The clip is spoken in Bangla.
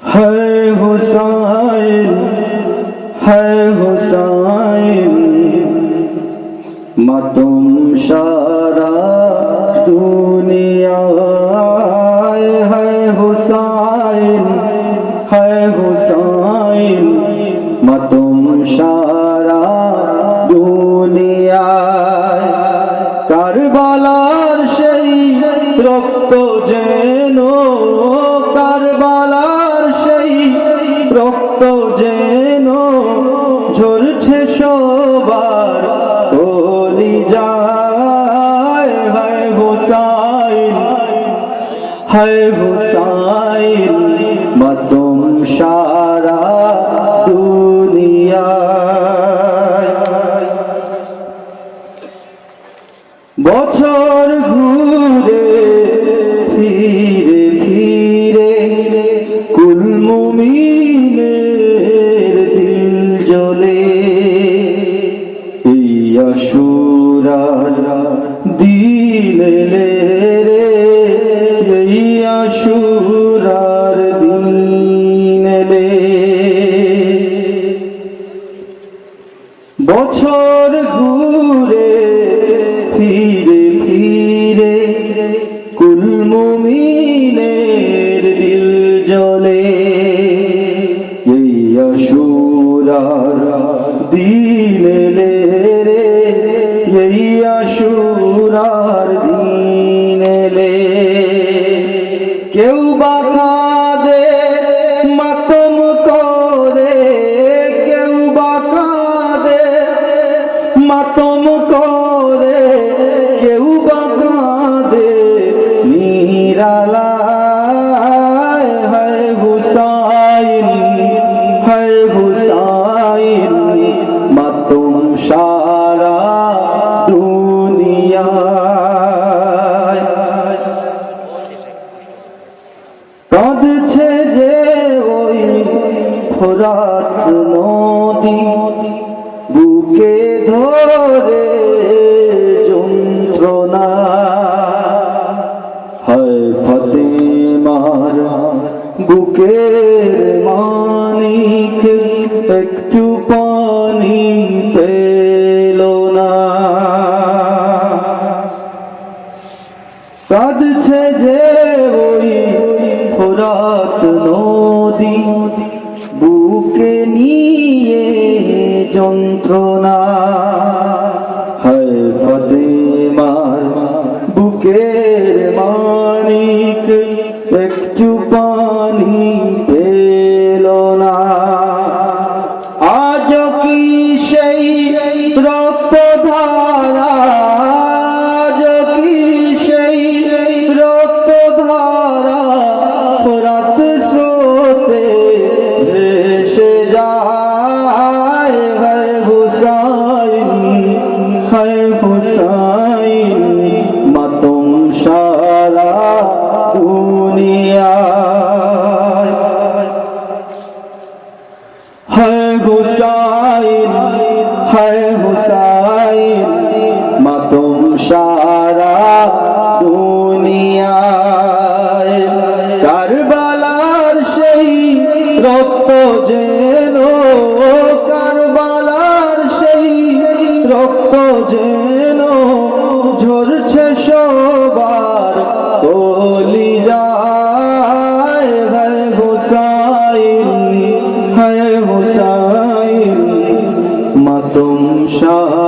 ہے حسین ہے حسین متم شارا دنیا ہے حسین ہے حسین متم شارا دنیا কারবালার সেই রক্ত যেন ঝরছে সবার কলি যায় হায় হোসাইন হায় হোসাইন মতম সারা দুনিয়া বছর ঘুরে ফিরে ফিরে কুলমুমিনের দিল জ্বলে। এই অসুরার দিন এলে রে, এই অসুরার দিন এলে। কেউ বা মাতম করে কেউ বা কাঁদে, নিরালায়, হায় হুসাইন হায় হুসাইন, মাতম সারা দুনিয়ায়। কাঁদছে যে ওই ফোরাত নদী বুকে ধরে যন্ত্রণা। হয় ফতেমার বুকের মানিক, একটু পানি পেল না। কাঁদছে যে ওই ফোরাত নদী, বুকে নিয়ে যন্ত্রণা। হয় ফতেমার বুকের মানিক, একটু পানি পেল না। আজ কি সেই রক্তধারা? আজ কি সেই রক্তধারা? রাত স্রোতে ভেসে যায়। হুসাইন হায় হুসাইন। মাতুম